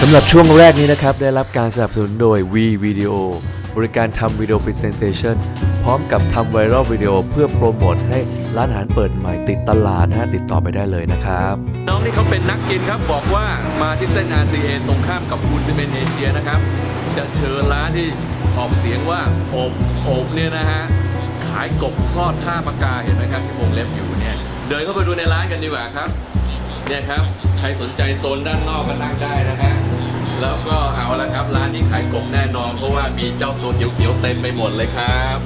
สำหรับช่วงแรกนี้นะครับ ได้รับการสนับสนุนโดย V Video บริการทำวิดีโอ Presentation พร้อมกับทำไวรัลวิดีโอเพื่อโปรโมทให้ร้านอาหารเปิดใหม่ติดตลาดนะฮะติดต่อไปได้เลยนะครับ น้องนี่เขาเป็นนักกินครับ บอกว่ามาที่เส้น RCA ตรงข้ามกับบูนซีเมนเอเชียนะครับ จะเชิญร้านที่ออกเสียงว่าโอบโอบเนี่ยนะฮะ ขายกบทอดท่าปากกาเห็นไหมครับที่วงเล็บอยู่เนี่ย เดินเข้าไปดูในร้านกันดีกว่าครับ เนี่ยครับ รสนใจโซนด้านนอกก็นั่งได้นะฮะแล้วก็เอาละครับร้านนี้ขายกบแน่นอนเพราะว่ามีเจ้าตัวเขียวๆเต็มไปหมดเลยครับ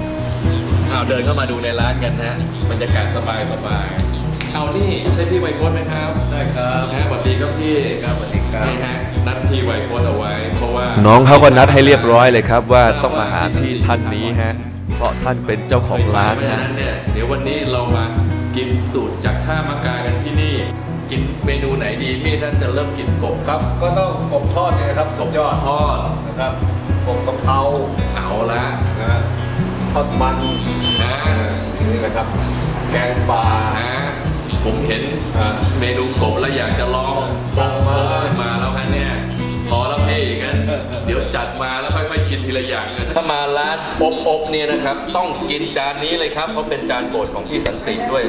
เอาเดินเข้ามาดูในร้านกันนะฮะบรรยากาศสบายสบายๆเอาที่ใช่พี่ไวโพสไหมครับใช่ครับนะฮะสวัสดีครับพี่ครับสวัสดีครับนี่ฮะนัดพี่ไวโพสเอาไว้เพราะว่าน้องเขาก็นัดให้เรียบร้อยเลยครับ ว่าต้องมาหาที่ท่านนี้ฮะเพราะท่านเป็นเจ้าของร้านเพราะฉะนะนั้นเนี่ยเดี๋ยววันนี้เรามากินสูตรจากท่ามะกากันที่นี่ กินเมนูไหนดีพี่ท่านจะเริ่มกินกบครับ ก็ต้องกบทอดเนี่ยนะครับสุดยอดทอดนะครับกบกะเพราเอาละนะฮะทอดมันนะอ่านี่นะครับ แกงปลานะผมเห็นอ่าเมนูกบแล้วอยากจะลองปองมาขึ้นมาแล้วฮะเนี่ยพอแล้วพี่กันเดี๋ยวจัดมาแล้วค่อยๆกินทีละอย่างเลยถ้ามาร้านอบอบเนี่ยนะครับ ต้องกินจานนี้เลยครับเพราะเป็นจานโปรดของพี่สันติด้วย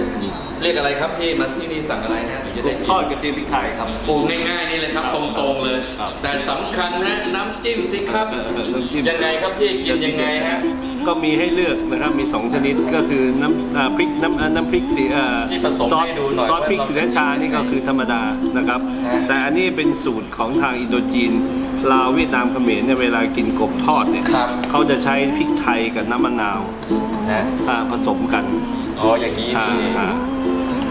เรียกอะไรครับพี่มาที่นี่สั่งอะไรฮะถึงจะกได้บกินทอดกระเทียมพริกไทยครับปรุงง่ายๆนี่เลยครับตรงๆเลย ครับ แต่สำคัญนะน้ำจิ้มสิครับเออเออน้ำจิ้มยังไงครับพี่กินยังไงฮะ ก็มีให้เลือกนะครับมี2ชนิดก็คือน้ำอ่าพริกน้ำอ่าน้ำพริกสีเอ่อที่ผสมซอสให้ดูหน่อยซอสพริกว่าสีราชานี่ก็คือธรรมดานะครับ ฮะแต่อันนี้เป็นสูตรของทางอินโดจีนลาวเวียดนามเขมรเนี่ยเวลากินกบทอดเนี่ยครับ เขาจะใช้พริกไทยกับน้ำมะนาวนะอ่าผสมกันอ๋ออย่างนี้อ่านี่อ่า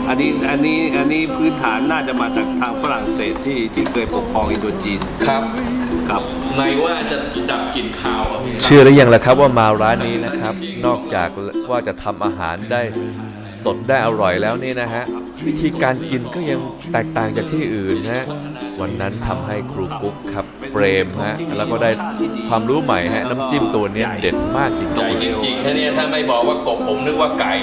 อันนี้อันนี้อันนี้พื้นฐานน่าจะมาจากทางฝรั่งเศสที่ที่เคยปกครองอินโดจีนครับครับ ในว่าจะดับกลิ่นคาวอะพี่เชื่อหรือยังล่ะครับว่ามาร้านนี้นะครับ นอกจากว่าจะทำอาหารได้สดได้อร่อยแล้วนี่นะฮะ วิธีการกินก็ยังแตกต่างจากที่อื่นนะฮะ วันนั้นทำให้ครูกุ๊กครับเปรมฮะ แล้วก็ได้ความรู้ใหม่ฮะ น้ำจิ้มตัวเนี้ยเด็ดมากจใหญ่ริงจริงๆถ้าเนี่ยถ้าไม่บอกว่ากบผมนึกว่าไก่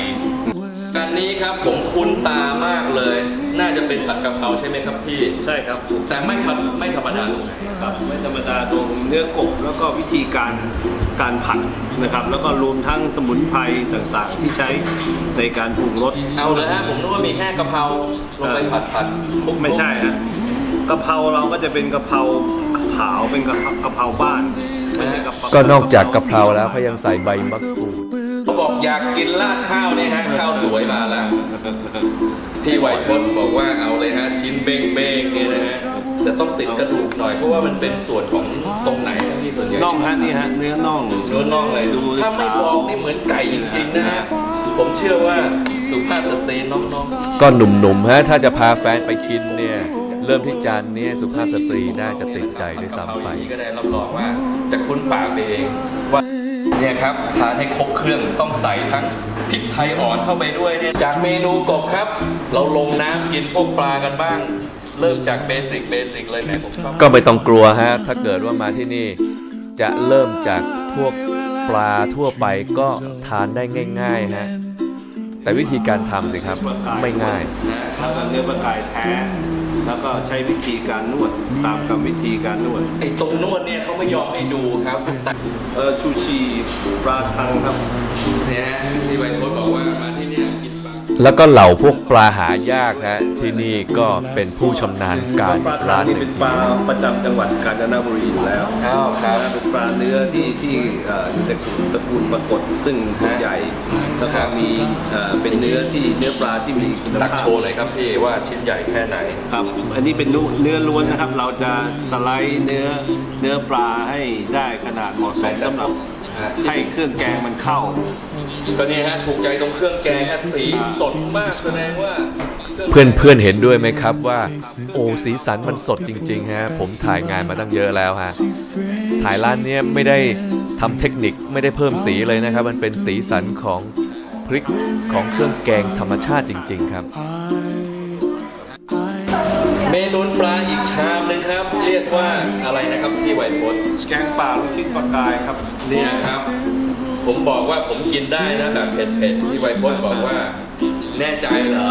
อันนี้ครับผมคุ้นตามากเลย น่าจะเป็นผัดกะเพราใช่ไหมครับพี่ ใช่ครับแต่ไม่ธรรมไม่ธรรมดาตรงไหนครับไม่ธรรมดาตรงเนื้อกบแล้วก็วิธีการการผัดนะครับ แล้วก็รวมทั้งสมุนไพรต่างๆ ที่ใช้ในการปรุงรสเอาเลยฮะผมนึกว่ามีแค่กะเพราลงไปผัดผัดคลุกๆไม่ใช่ฮะกะเพราเราก็จะเป็นกะเพราขาวเป็นกะเพรากะเพราบ้านไม่ใช่กะเพราๆก็นอกจากกะเพราแล้วเขายังใส่ใบมะกรูดเขา บอกอยากกินราดข้าวเนี่ยฮะข้าวสวยมาแล้ว พี่ไหวพจน์บอกว่าเอาเลยฮะชิ้นเบ้งเบ้งๆเนี่ยนะฮะแต่ต้องติดกระดูกหน่อยเพราะว่ามันเป็นส่วนของตรงไหนนะที่ส่วนใหญ่น่องฮะนี่ฮะเนื้อน่องเนื้อน่องเลยดูถ้าไม่บอกนี่เหมือนไก่จริงๆนะฮะผมเชื่อว่าสุภาพสตรีน้องก็หนุ่มๆฮะถ้าจะพาแฟนไปกินเนี่ยเริ่มที่จานเนี้ยสุภาพสตรีน่าจะติดใจๆด้วยเอาซ้ำอไปย่างนี้ก็ได้รับรองว่าจะคุ้นปากไปเองว่า เนี่ยครับทานให้ครบเครื่องต้องใส่ทั้งพริกไทยอ่อนเข้าไปด้วยเนี่ยจากเมนูกบครับ เราลงน้ำกินพวกปลากันบ้าง เริ่มจากเบสิกเบสิกเลยแม่ผมชอบก็ไม่ต้องกลัวฮะ ถ้าเกิดว่ามาที่นี่จะเริ่มจากพวกปลาทั่วไปก็ทานได้ง่าย ๆ ฮะ แต่วิธีการทำสิครับ ไม่ง่ายแล้วก็เนื้อปลากายแท้ แล้วก็ใช้วิธีการนวดตามกรรมวิธีการนวด ไอ้ตรงนวดเนี่ยเขาไม่ยอมให้ดูครับเออชูชีปลาคังครับเนี่ยฮะที่ไวโพสบอกว่ามาที่เนี่ยกินปลา แล้วก็เหล่าพวกปลาหายากฮะที่นี่ก็เป็นผู้ชำนาญการปลาคัร้างนนี่หเป็นึ่นงปลาประจำจังหวัดกาญจนบุรีอยู่แล้วอ้าวครับ เป็นปลาเนื้อที่ที่เอ่ออยู่ในกลุ่มตระกูลปรากฏซึ่งตัวใหญ่แล้วก็มีเอ่อเป็นเนื้อที่เนื้อปลาที่มีคุณตักภาพโชว์เลยครับพี่ว่าชิ้นใหญ่แค่ไหน ครับ อันนี้เป็นเนื้อล้วนนะครับ เราจะสไลด์เนื้อเนื้อปลาให้ได้ขนาดเหมาะสมสำหรับฮะ ให้เครื่องแกงมันเข้า ก็เนี่ฮะถูกใจตรงเครื่องแกงฮะสีสดมากแสดงว่าเพื่อนๆเห็นด้วยไหมครับว่า โอ้สีสันมันสดจริงๆฮะผมถ่ายงานมาตั้งเยอะแล้วฮะถ่ายร้านเนี้ยไม่ได้ทำเทคนิคไม่ได้เพิ่มสีเลยนะครับ มันเป็นสีสันของพริกของเครื่องแกงธรรมชาติจริง ๆ ครับ นะครับพี่ไวโพสแกงป่าลูกชิ้นปลากายครับเนี่ยครับ ผมบอกว่าผมกินได้นะแบบเผ็ดๆที่ไวโพสบอกว่าแน่ใจเหรอ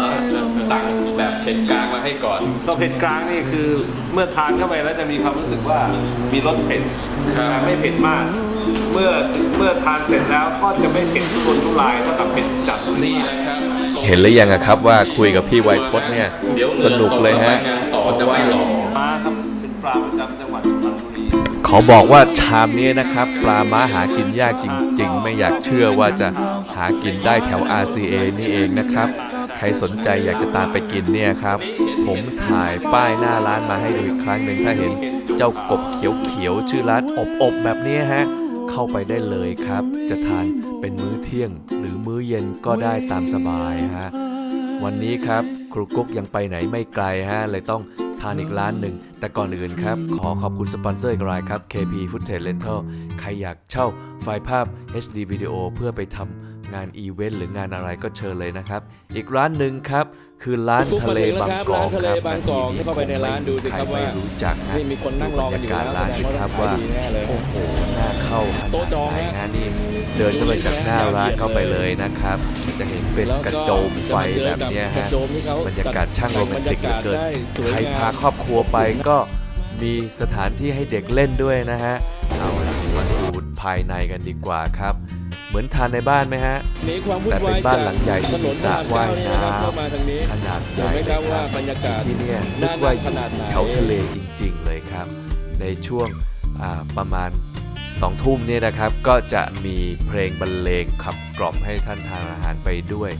สั่งแบบเผ็ดกลางมาให้ก่อนตัวเผ็ดกลางนี่คือเมื่อทานเข้าไปแล้วจะมีความรู้สึกว่ามีรสเผ็ดครับแต่ไม่เผ็ดมาก เมื่อเมื่อทานเสร็จแล้วก็จะไม่เผ็ดทุรนทุรายเท่ากับเผ็ดจัดนี่นะครับเห็นหรือยังอะครับว่าคุยกับพี่ไวยพจน์เนี่ยเดี๋ยวสนุกเลยฮะงานต่อจะไม่หลอกปลาครับเป็นปลาประจำจังหวัดสุพรรณบุรีข อบอกว่าชามนี้นะครับ ปลาม้าหากินยากจริง ๆ ไม่อยากเชื่อว่าจะหากินได้แถว RCA นี่เองนะครับ ใครสนใจอยากจะตามไปกินเนี่ยครับ ผมถ่ายป้ายหน้าร้านมาให้ดูอีกครั้งหนึ่งถ้าเห็นเจ้ากบเขียวๆชื่อร้านอบๆแบบนี้ฮะเข้าไปได้เลยครับ จะทานเป็นมื้อเที่ยง หรือมื้อเย็นก็ได้ตามสบายฮะวันนี้ครับครูกุ๊กยังไปไหนไม่ไกลฮะเลยต้อง ทานอีกร้านหนึ่ง แต่ก่อนอื่นครับ ขอขอบคุณสปอนเซอร์อีกรายครับ KP Footage Rental ใครอยากเช่าไฟล์ภาพ HD วิดีโอเพื่อไปทำงานอีเวนต์หรืองานอะไรก็เชิญเลยนะครับ อีกร้านหนึ่งครับ คือร้านทะเลบางกอกร้านทะเลบางกอกครับเข้าไปในร้านดูสิครับใครไม่ว่ารู้จักฮะนี่มีคนนั่งรอกันอยู่บรรยากาศร้านสิครับว่าแสดงว่าขายดีแน่เลยโอ้โหน่าเข้าขนาดโต๊ะจองไหนฮะฮะนี่ เดินเข้าไปจากหน้าร้านเข้าไปเลยนะครับ จะเห็นเป็นกระโจมไฟแบบนี้ฮะมที่เขาบรรยากาศช่างโรแมนติกเหลือเกินบรรยากาศได้สวยใครพาครอบครัวไปก็มีสถานที่ให้เด็กเล่นด้วยนะฮะเอาละมาดูภายในกันดีกว่าครับ เหมือนทานในบ้านไหมฮะมแต่เป็นบ้านหลังใหญ่ที่มีสระว่ายน้ำขนาดใหญ่นไหมครับบรรยากาศที่นี่นึกว่านั่งขนาดแถวทะเลจริง ๆ เลยครับ ในช่วงประมาณ สองทุ่มเนี่ยนะครับก็จะมีเพลงบรรเลงขับกล่อมให้ท่านทานอาหารไปด้วย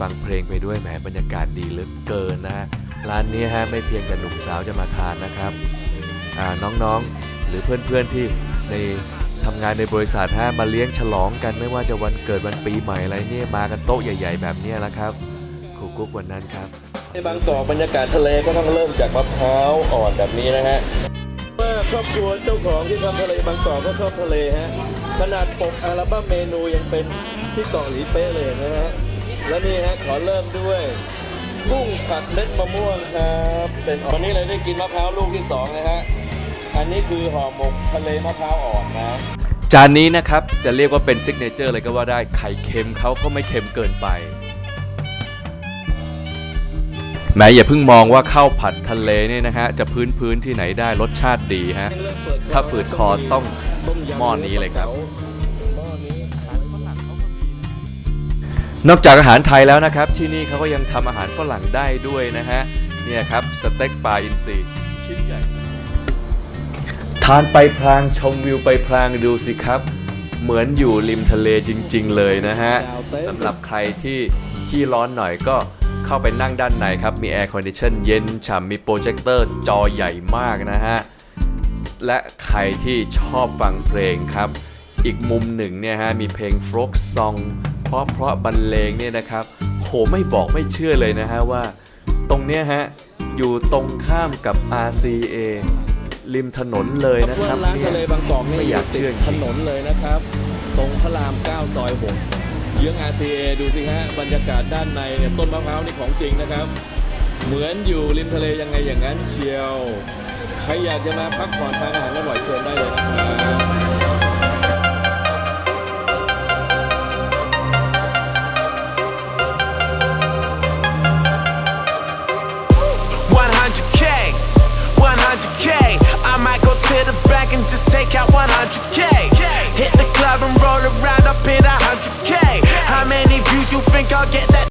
ฟังเพลงไปด้วยแหมบรรยากาศดีเหลือเกินนะฮะร้านนี้ฮะไม่เพียงแต่หนุ่มสาวจะมาทานนะครับน้องๆหรือเพื่อนๆที่ในทำงานในบริษัทฮะมาเลี้ยงฉลองกันไม่ว่าจะวันเกิดวันปีใหม่อะไรเนี่ยมากันโต๊ะใหญ่ ๆ แบบนี้แหละครับครูกุ๊กวันนั้นครับในบางกอกบรรยากาศทะเลก็ต้องเริ่มจากมะพร้าวอ่อนแบบนี้นะฮะ รอบครัวเจ้าของที่ทำทะเลบางกอกก็ชอบทะเลฮะขนาดปกอัลบั้มเมนูยังเป็นที่เกาะหลีเป๊ะเลยนะฮะและนี่ฮะขอเริ่มด้วยกุ้งผัดเม็ดมะม่วงครับเป็นวันนี้เลยได้กินมะพร้าวลูกที่สองนะฮะอันนี้คือห่อหมกทะเลมะพร้าวอ่อนนะจานนี้นะครับจะเรียกว่าเป็นซิกเนเจอร์เลยก็ว่าได้ไข่เค็มเขาก็ไม่เค็มเกินไป แม้อย่าเพิ่งมองว่าข้าวผัดทะเลเนี่ยนะฮะจะพื้นพื้นที่ไหนได้รสชาติดีฮะถ้าฝืดคอต้องหม้อนี้เลยครับ นอกจากอาหารไทยแล้วนะครับ ที่นี่เขาก็ยังทำอาหารฝรั่งได้ด้วยนะฮะเนี่ยครับสเต็กปลาอินทรีชิ้นใหญ่ทานไปพลางชมวิวไปพลางดูสิครับ เหมือนอยู่ริมทะเลจริง ๆ เลยนะฮะสำหรับใครที่ขี้ร้อนหน่อยก็ เข้าไปนั่งด้านในครับ มีแอร์คอนดิชันเย็นฉ่ำมีโปรเจคเตอร์จอใหญ่มากนะฮะ และใครที่ชอบฟังเพลงครับ อีกมุมหนึ่งเนี่ยฮะ มีเพลงฟลกซอง เพราะเพราะบรรเลงเนี่ยนะครับ โหไม่บอกไม่เชื่อเลยนะฮะว่า ตรงเนี้ยฮะ อยู่ตรงข้ามกับ RCA ริมถนนเลยนะเพราะครัว่าบร้านเนี่ยทะเลบางกอกนี่ไม่อยากติเชื่อดจริงถนนเลยนะครับ ตรงพระราม 9 ซอย 6 เยื้อง RCA ดูสิฮะบรรยากาศด้านในเนี่ยต้นมะพร้าวนี่ของจริงนะครับ เหมือนอยู่ริมทะเลยังไงอย่างนั้นเชียว ใครอยากจะมาพักผ่อนทานอาหารอร่อยเชิญได้เลยนะครับ 100K, 100K. I might go to the back and just take out 100K. You think I'll get that?